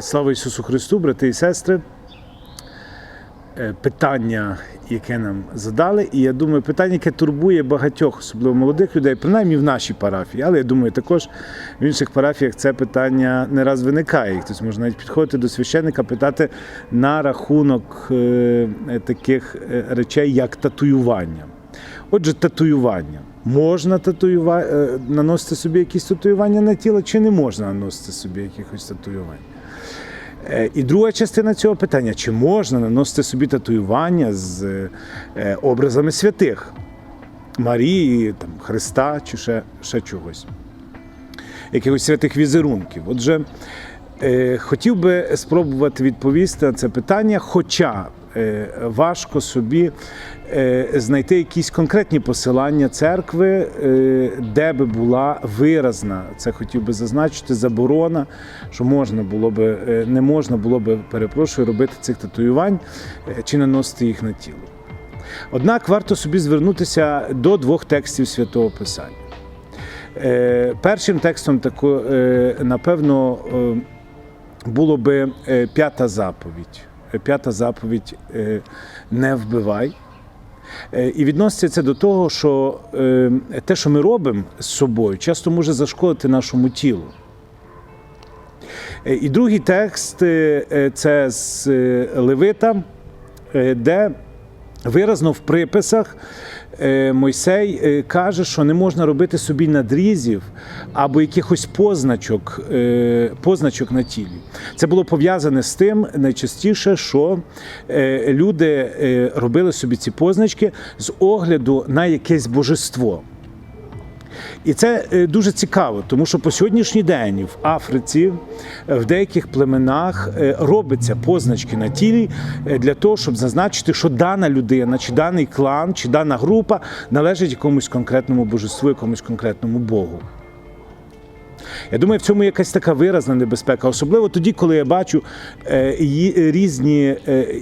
Слава Ісусу Христу, брати і сестри. Е, Питання, яке нам задали, і я думаю, питання, яке турбує багатьох, особливо молодих людей, принаймні в нашій парафії, але я думаю, також в інших парафіях це питання не раз виникає. Хтось може навіть підходити до священника, питати на рахунок е, таких е, речей, як татуювання. Отже, татуювання. Можна татуюва... е, наносити собі якісь татуювання на тіло, чи не можна наносити собі якихось татуювань? Е, І друга частина цього питання: чи можна наносити собі татуювання з е, образами святих Марії, там, Христа чи ще, ще чогось, якихось святих візерунків? Отже, е, хотів би спробувати відповісти на це питання, хоча важко собі е, знайти якісь конкретні посилання церкви, е, де би була виразна, це хотів би зазначити, заборона, що можна було би, е, не можна було би, перепрошую, робити цих татуювань е, чи наносити їх на тіло. Однак варто собі звернутися до двох текстів Святого Писання. Е, Першим текстом, е, напевно, е, було би е, п'ята заповідь. Е, П'ята заповідь е, не вбивай. Е, І відноситься це до того, що те, що ми робимо з собою, часто може зашкодити нашому тілу. І другий текст це з Левита, де виразно в приписах Мойсей е, каже, що не можна робити собі надрізів або якихось позначок, е, позначок на тілі. Це було пов'язане з тим найчастіше, що е, люди е, робили собі ці позначки з огляду на якесь божество. І це е, дуже цікаво, тому що по сьогоднішній день в Африці, е, в деяких племенах е, робиться позначки на тілі для того, щоб зазначити, що дана людина, чи даний клан, чи дана група належить якомусь конкретному божеству, якомусь конкретному Богу. Я думаю, в цьому якась така виразна небезпека, особливо тоді, коли я бачу різні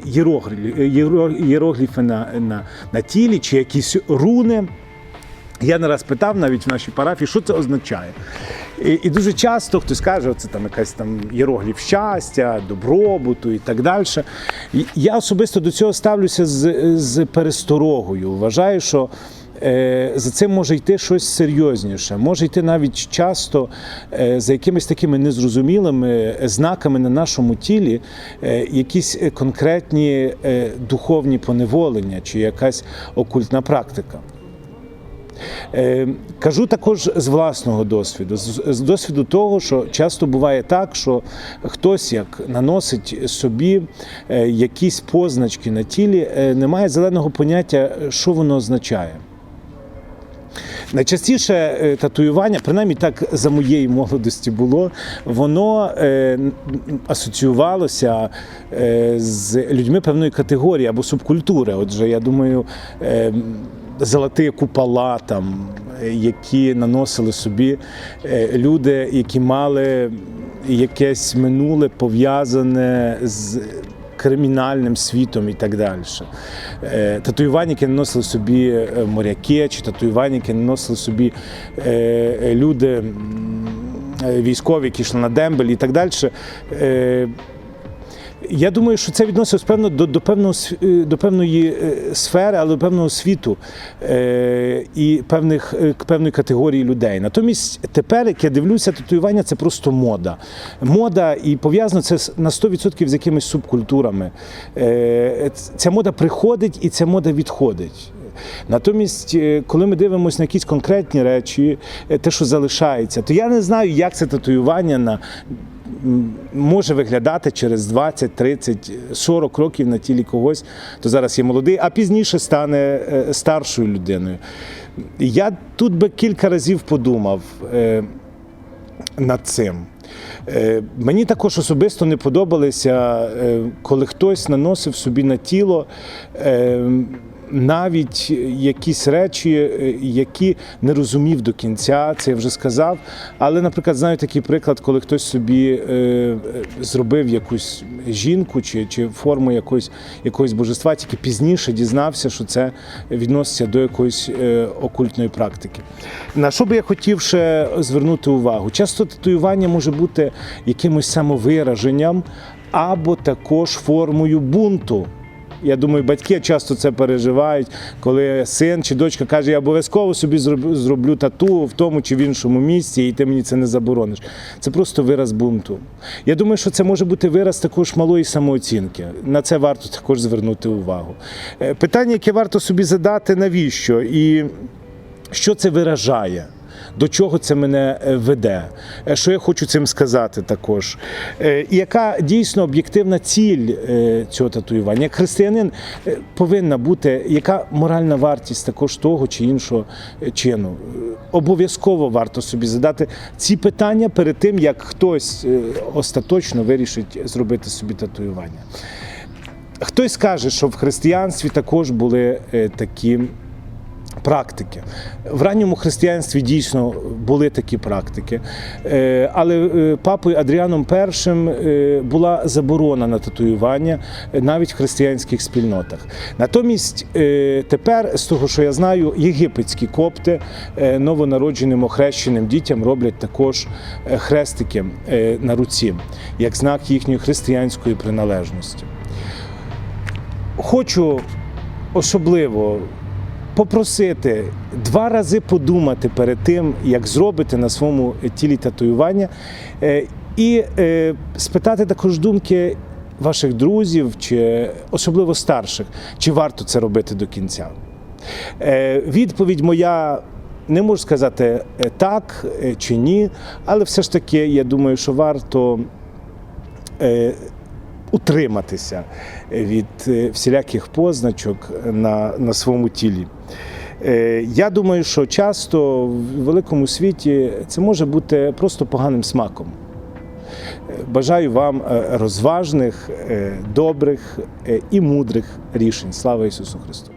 єроглі- єро- єрогліфи на, на, на тілі чи якісь руни. Я не раз питав навіть в нашій парафії, що це означає. І, і дуже часто хтось каже, це там якась там єрогліф щастя, добробуту і так далі. Я особисто до цього ставлюся з, з пересторогою. Вважаю, що е, за цим може йти щось серйозніше. Може йти навіть часто е, за якимись такими незрозумілими знаками на нашому тілі, е, якісь конкретні е, духовні поневолення чи якась окультна практика. Е, Кажу також з власного досвіду, з досвіду того, що часто буває так, що хтось як наносить собі е, якісь позначки на тілі, немає не має зеленого поняття, що воно означає. Найчастіше е, татуювання, принаймні так за моєї молодості було, воно е, асоціювалося е, з людьми певної категорії або субкультури. Отже, я думаю, е, золоті купола, там, е, які наносили собі е, люди, які мали якесь минуле пов'язане з кримінальним світом і так далі. Е, Татуювання, які наносили собі е, моряки, чи татуювання, які наносили собі е, люди військові, які йшли на дембель і так далі. Я думаю, що це відносилось певно до, до, певного, е, до певної е, сфери, але до певного світу е, і певних, е, певної категорії людей. Натомість тепер, як я дивлюся, татуювання це просто мода. Мода і пов'язано це на 100% з якимись субкультурами. Е, Ця мода приходить і ця мода відходить. Натомість, коли ми дивимося на якісь конкретні речі, те, що залишається, то я не знаю, як це татуювання на може виглядати через 20, 30, 40 років на тілі когось, то зараз є молодий, а пізніше стане е, старшою людиною. Я тут би кілька разів подумав е, над цим. Е, Мені також особисто не подобалося, коли хтось наносив собі на тіло навіть якісь речі, е, які не розумів до кінця, це я вже сказав. Але, наприклад, знаю такий приклад, коли хтось собі е, зробив якусь жінку чи, чи форму якогось, якогось божества, тільки пізніше дізнався, що це відноситься до якоїсь е, окультної практики. На що би я хотів ще звернути увагу? Часто татуювання може бути якимось самовираженням або також формою бунту. Я думаю, батьки часто це переживають, коли син чи дочка каже, я обов'язково собі зроб- зроблю тату в тому чи в іншому місці, і ти мені це не заборониш. Це просто вираз бунту. Я думаю, що це може бути вираз також малої самооцінки. На це варто також звернути увагу. Е, Питання, яке варто собі задати, навіщо? І що це виражає? До чого це мене е, веде? Е, Що я хочу цим сказати також? Е, яка дійсно об'єктивна ціль цього татуювання? Як християнин повинна бути яка моральна вартість також того чи іншого чину? Обов'язково варто собі задати ці питання перед тим, як хтось остаточно вирішить зробити собі татуювання. Хтось скаже, що в християнстві також були такі практики. В ранньому християнстві дійсно були такі практики, Е, але е, папою Адріаном І е, була заборона на татуювання навіть в християнських спільнотах. Натомість тепер, з того, що я знаю, єгипетські копти новонародженим охрещеним дітям роблять також хрестики на руці, як знак їхньої християнської приналежності. Хочу особливо попросити два рази подумати перед тим, як зробити на своєму тілі татуювання, е, і е, спитати також думки ваших друзів, чи особливо старших, чи варто це робити до кінця. Е, Відповідь моя. Не можу сказати так чи ні, але все ж таки я думаю, що варто утриматися від е, всіляких позначок на, на своєму тілі. Е, Я думаю, що часто в великому світі це може бути просто поганим смаком. Е, Бажаю вам розважних, добрих і мудрих рішень. Слава Ісусу Христу!